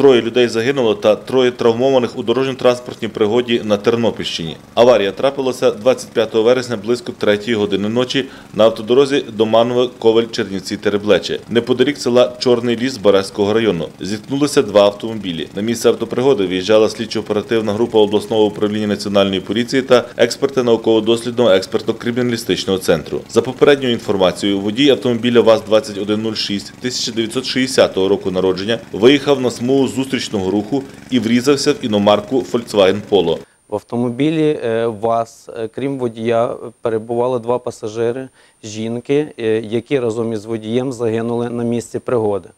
Троє людей загинуло та троє травмованих у дорожньо-транспортній пригоді на Тернопільщині. Аварія трапилася 25 вересня близько 3 години ночі на автодорозі Доманове Коваль Чернівці Тереблече, неподалік села Чорний ліс Барезького району. Зіткнулися два автомобілі. На місце автопригоди виїжджала слідчо-оперативна група обласного управління національної поліції та експерти науково-дослідного експертно-криміналістичного центру. За попередньою інформацією, водій автомобіля ВАЗ-2106 1960 року народження виїхав на смугу зустрічного руху і врізався в іномарку Volkswagen Polo. В автомобілі вас, ВАЗ, е, крім водія, е, перебували два пасажири, жінки, е, які разом із водієм загинули на місці пригоди.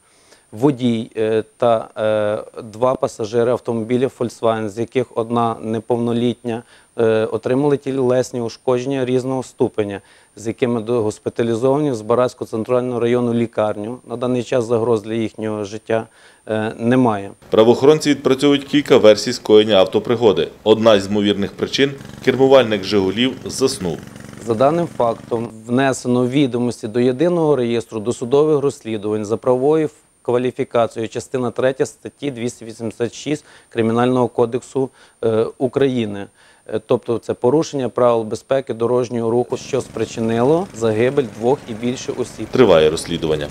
Водій е, та е, два пасажири автомобіля Volkswagen, з яких одна неповнолітня, е, отримали тілесні ушкодження різного ступеня, з якими госпіталізовані в Збаразьку центральну районну лікарню. На даний час загроз для їхнього життя немає. Правоохоронці відпрацьовують кілька версій скоєння автопригоди. Одна з ймовірних причин кермувальник Жигулів заснув. За даним фактом, внесено відомості до єдиного реєстру досудових розслідувань за правовою кваліфікацією частина 3 статті 286 Кримінального кодексу е, України. Е, Тобто це порушення правил безпеки дорожнього руху, що спричинило загибель двох і більше осіб. Триває розслідування.